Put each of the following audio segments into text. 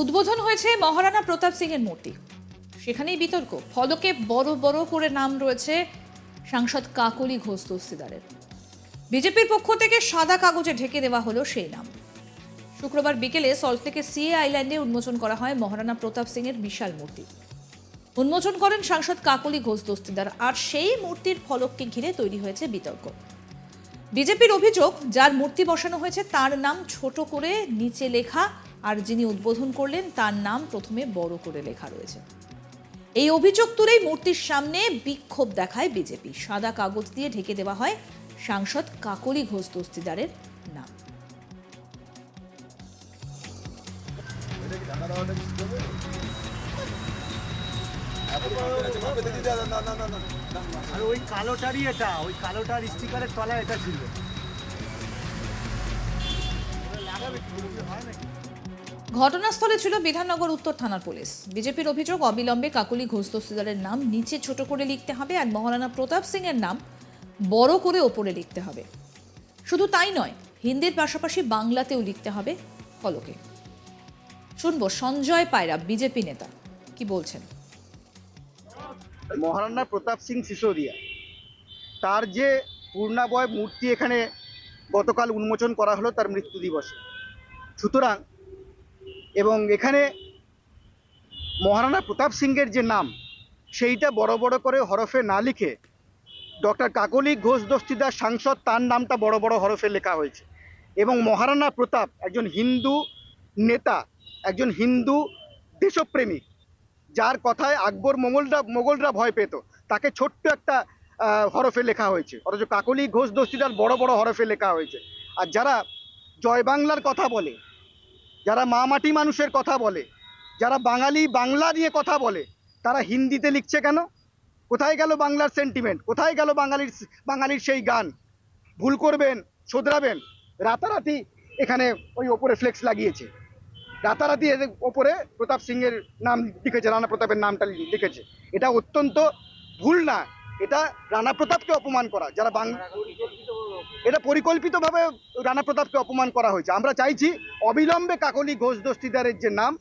উদ্বোধন হয়েছে মহারানা প্রতাপ সিং এর মূর্তি। সেখানেই বিতর্ক। ফলকে বড় বড় করে নাম রয়েছে সাংসদ কাকলি ঘোষ দস্তিদারের বিজেপির পক্ষ থেকে সাদা কাগজে ঢেকে দেওয়া হলো সেই নাম। শুক্রবার বিকেলে সল্টলেকের সিএ আইল্যান্ডে উন্মোচন করা হয় মহারানা প্রতাপ সিং এর বিশাল মূর্তি। উন্মোচন করেন সাংসদ কাকলি ঘোষ দস্তিদার আর সেই মূর্তির ফলককে ঘিরে তৈরি হয়েছে বিতর্ক। বিজেপির অভিযোগ, যার মূর্তি বসানো হয়েছে তার নাম ছোট করে নিচে লেখা, আর যিনি উদ্বোধন করলেন তার নাম প্রথমে বড় করে লেখা রয়েছে। এই অভিযোগ তুলেই মূর্তির সামনে বিক্ষোভ দেখায় বিজেপি। সাদা কাগজ দিয়ে ঢেকে দেওয়া হয় সাংসদ কাকলি ঘোষ দস্তিদারের নাম। ওই কালোটারই এটা, ওই কালোটার স্টিকারের তলায় এটা ছিল। ঘটনাস্থলে ছিল বিধাননগর উত্তর থানার পুলিশ। বিজেপির অভিযোগ, অবিলম্বে কাকুলি ঘোষ দস্তিদারের নাম নিচে ছোট করে লিখতে হবে আর মহারানা প্রতাপ সিং এর নাম বড় করে ওপরে লিখতে হবে। শুধু তাই নয়, হিন্দির পাশাপাশি বাংলাতেও লিখতে হবে ফলকে শুনব সঞ্জয় পায়রা, বিজেপি নেতা। কি বলছেন? মহারানা প্রতাপ সিং সিসোদিয়া, তার যে পূর্ণাবয় মূর্তি এখানে গতকাল উন্মোচন করা হলো তার মৃত্যু দিবসে। সুতরাং এবং এখানে মহারানা প্রতাপ সিংয়ের যে নাম, সেইটা বড় বড় করে হরফে না লিখে ডক্টর কাকলি ঘোষ দস্তিদার সাংসদ, তার নামটা বড় বড় হরফে লেখা হয়েছে। এবং মহারানা প্রতাপ একজন হিন্দু নেতা, একজন হিন্দু দেশপ্রেমিক যার কথায় আকবর মোগলরা মোগলরা ভয় পেত। তাকে ছোট্ট একটা হরফে লেখা হয়েছে। অথচ কাকলি ঘোষ দস্তিদার বড় বড় হরফে লেখা হয়েছে। আর যারা জয় বাংলার কথা বলে যারা মা মাটি মানুষের কথা বলে, যারা বাঙালি বাংলা নিয়ে কথা বলে, তারা হিন্দিতে লিখছে কেন? কোথায় গেল বাংলার সেন্টিমেন্ট কোথায় গেল বাঙালির বাঙালির সেই গান? ভুল করবেন, শোধরাবেন। রাতারাতি এখানে ওই ওপরে ফ্লেক্স লাগিয়েছে। রাতারাতি এদের ওপরে প্রতাপ সিং এর নাম লিখেছে, রানা প্রতাপের নামটা লিখেছে। এটা অত্যন্ত ভুল না। এটা রানা প্রতাপকে অপমান করা, যারা বাং এটা পরিকল্পিতভাবে রানা প্রতাপকে অপমান করা হয়েছে। আমরা চাইছি অবিলম্বে কাকলি ঘোষ দস্তিদারের যে নাম,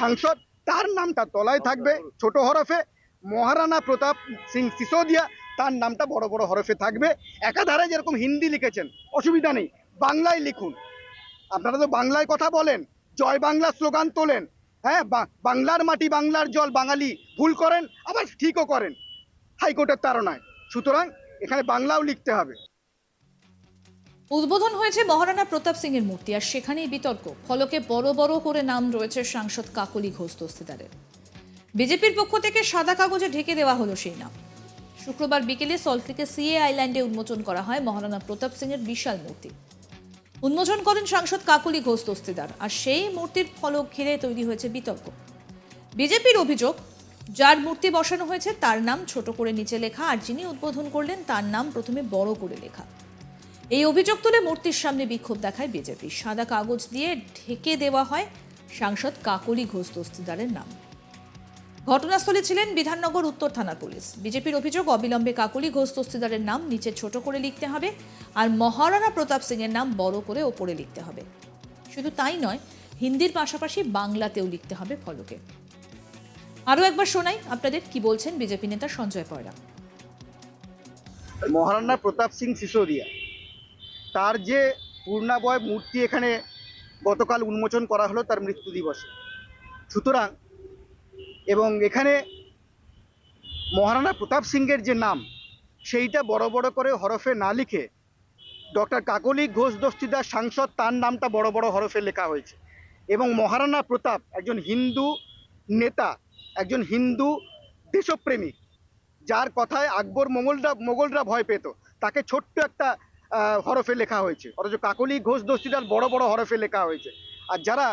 সাংসদ, তার নামটা তলায় থাকবে, ছোট হরফে। মহারানা প্রতাপ সিং সিসোদিয়া, তার নামটা বড় বড় হরফে থাকবে। একাধারে যেরকম হিন্দি লিখেছেন, অসুবিধা নেই, বাংলায় লিখুন। আপনারা তো বাংলায় কথা বলেন, জয় বাংলা স্লোগান তোলেন হ্যাঁ বাংলার মাটি বাংলার জল, বাঙালি ভুল করেন, আবার ঠিকও করেন। হাইকোর্টের তাড়নায়। সুতরাং এখানে বাংলাও লিখতে হবে। উদ্বোধন হয়েছে মহারানা প্রতাপ সিং এর মূর্তি, আর সেখানেই বিতর্ক। ফলকে বড় বড় করে নাম রয়েছে সাংসদ কাকলি ঘোষ দস্তিদারের। বিজেপির পক্ষ থেকে সাদা কাগজে ঢেকে দেওয়া হলো সেই নাম। শুক্রবার বিকেলে সল্টলেকের সিএ আইল্যান্ডে উন্মোচন করা হয় মহারানা প্রতাপ সিং এর বিশাল মূর্তি। উন্মোচন করেন সাংসদ কাকলি ঘোষ দস্তিদার, আর সেই মূর্তির ফলক ঘিরে তৈরি হয়েছে বিতর্ক। বিজেপির অভিযোগ যার মূর্তি বসানো হয়েছে, তার নাম ছোট করে নিচে লেখা, আর যিনি উদ্বোধন করলেন, তার নাম প্রথমে বড় করে লেখা। এই অভিযোগ তুলে মূর্তির সামনে বিক্ষোভ দেখায় বিজেপি। সাদা কাগজ দিয়ে ঢেকে দেওয়া হয় সাংসদ কাকলি ঘোষ দস্তিদারের নাম। ঘটনাস্থলে ছিলেন বিধাননগর উত্তর থানার পুলিশ। বিজেপির অভিযোগ, অবিলম্বে কাকলি ঘোষ দস্তিদারের নাম নিচে ছোট করে লিখতে হবে, আর মহারানা প্রতাপ সিং এর নাম বড় করে ওপরে লিখতে হবে। শুধু তাই নয়, হিন্দির পাশাপাশি বাংলাতেও লিখতে হবে ফলকে। আরও একবার শোনাই আপনাদের কি বলছেন বিজেপি নেতা সঞ্জয় পয়রা। মহারানা প্রতাপ সিং সিসোদিয়া, তার যে পূর্ণাবয় মূর্তি এখানে গতকাল উন্মোচন করা হলো তার মৃত্যু দিবসে। সুতরাং এবং এখানে মহারানা প্রতাপ সিংয়ের যে নাম, সেইটা বড় বড় করে হরফে না লিখে ডক্টর কাকলি ঘোষ দস্তিদার সাংসদ, তার নামটা বড় বড় হরফে লেখা হয়েছে। এবং মহারানা প্রতাপ একজন হিন্দু নেতা একজন হিন্দু দেশপ্রেমিক যার কথায় আকবর মোগলরা মোগলরা ভয় পেত। তাকে ছোট্ট একটা হরফে লেখা হয়েছে। অথচ কাকলি ঘোষ দস্তিদার বড় বড় হরফে লেখা হয়েছে। আর যারা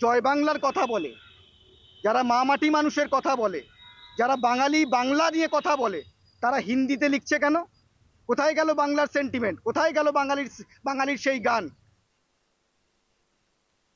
জয় বাংলার কথা বলে, যারা মা মাটি মানুষের কথা বলে, যারা বাঙালি বাংলা নিয়ে কথা বলে, তারা হিন্দিতে লিখছে কেন? কোথায় গেল বাংলার সেন্টিমেন্ট কোথায় গেল বাঙালির বাঙালির সেই গান?